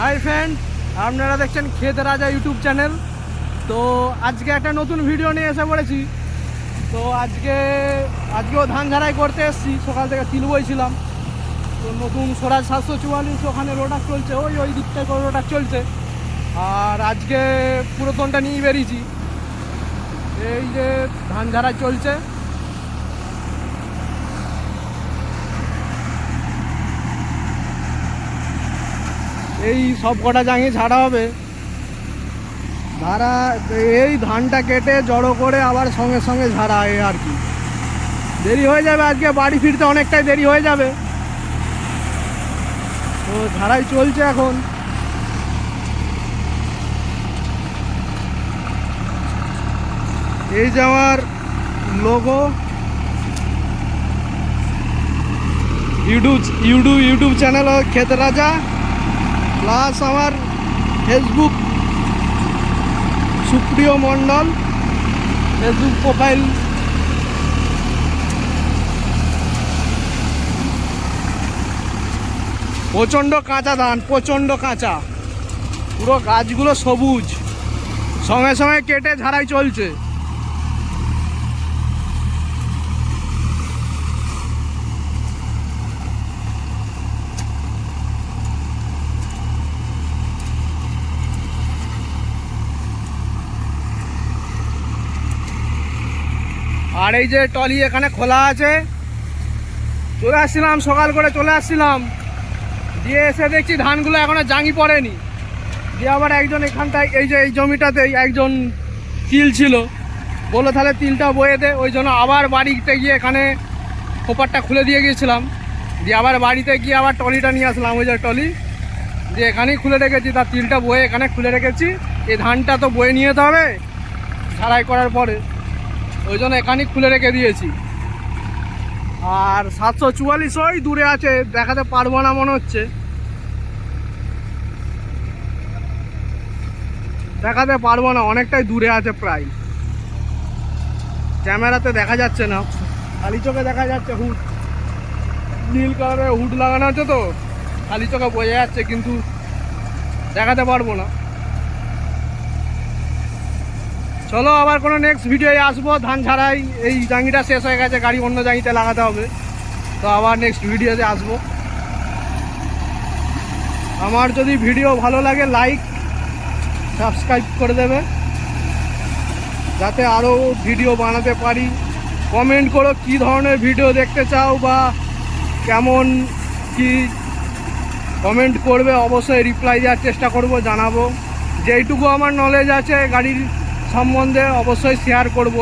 Hi friend, আপনারা দেখছেন খেত রাজা ইউটিউব চ্যানেল। তো আজকে একটা নতুন ভিডিও নিয়ে এসে পড়েছি। তো আজকে, আজকেও ধান ঝাড়াই করতে এসেছি, সকাল থেকে তিল বইছিলাম। তো নতুন স্বরাজ সাতশো চুয়াল্লিশ ওখানে রোডাক চলছে, ওই ওই দিক থেকে রোডাক চলছে। আর আজকে পুরাতনটা নিয়ে বেরিয়েছি। এই যে ধান ঝাড়াই চলছে। এই সব কটা জাঙি ছাড়া হবে। ধারা, এই ধানটা কেটে জড়ো করে আবার সঙ্গে সঙ্গে ঝাড়া এই আর কি। দেরি হয়ে যাবে আজকে, বাড়ি ফিরতে অনেকটাই দেরি হয়ে যাবে। তো ঝাড়াই চলছে এখন। এই যে আমার logo YouTube YouTube YouTube channel ক্ষেত রাজা প্লাস আমার ফেসবুক সুপ্রিয় মণ্ডল, ফেসবুক প্রোফাইল। প্রচণ্ড কাঁচা ধান, প্রচণ্ড কাঁচা। পুরো গাছগুলো সবুজ। সঙ্গে সঙ্গে কেটে ঝাড়াই চলছে। আর এই যে টলি এখানে খোলা আছে। চলে আসছিলাম, সকাল করে চলে আসছিলাম। দিয়ে এসে দেখছি ধানগুলো এখনও জাঙি পড়েনি। দিয়ে আবার একজন এখানটায়, এই যে এই জমিটাতেই একজন তিল ছিল। বলল, তাহলে তিলটা বয়ে দে। ওই জন্য আবার বাড়িতে গিয়ে এখানে খোপারটা খুলে দিয়ে গিয়েছিলাম। দিয়ে আবার বাড়িতে গিয়ে আবার টলিটা নিয়ে আসলাম, ওই যে টলি দিয়ে এখানেই খুলে রেখেছি তার তিলটা বয়ে এখানে খুলে রেখেছি। এই ধানটা তো বয়ে নিয়ে যেতে হবে, ঝাড়াই করার পরে। ওই জন্য এখানেই খুলে রেখে দিয়েছি। আর সাতশো চুয়াল্লিশ ওই দূরে আছে, দেখাতে পারব না মনে হচ্ছে। দেখাতে পারব না, অনেকটাই দূরে আছে প্রায়। ক্যামেরাতে দেখা যাচ্ছে না, খালি চোখে দেখা যাচ্ছে হুড নীল কালারের হুড লাগানো আছে তো, খালি চোখে বোঝা যাচ্ছে, কিন্তু দেখাতে পারব না। চলো, আবার কোনো নেক্সট ভিডিওয়ে আসব। ধান ছাড়াই এই জাঙ্গিটা শেষ হয়ে গেছে, গাড়ি অন্য জাঙ্গিতে লাগাতে হবে। তো আবার নেক্সট ভিডিওতে আসব। আমার যদি ভিডিও ভালো লাগে লাইক সাবস্ক্রাইব করে দেবে। যাতে আরও ভিডিও বানাতে পারি। কমেন্ট করো কী ধরনের ভিডিও দেখতে চাও বা কেমন কি কমেন্ট করবে। অবশ্যই রিপ্লাই দেওয়ার চেষ্টা করব, জানাব। যেইটুকু আমার নলেজ আছে, গাড়ির সম্বন্ধে অবশ্যই শেয়ার করব।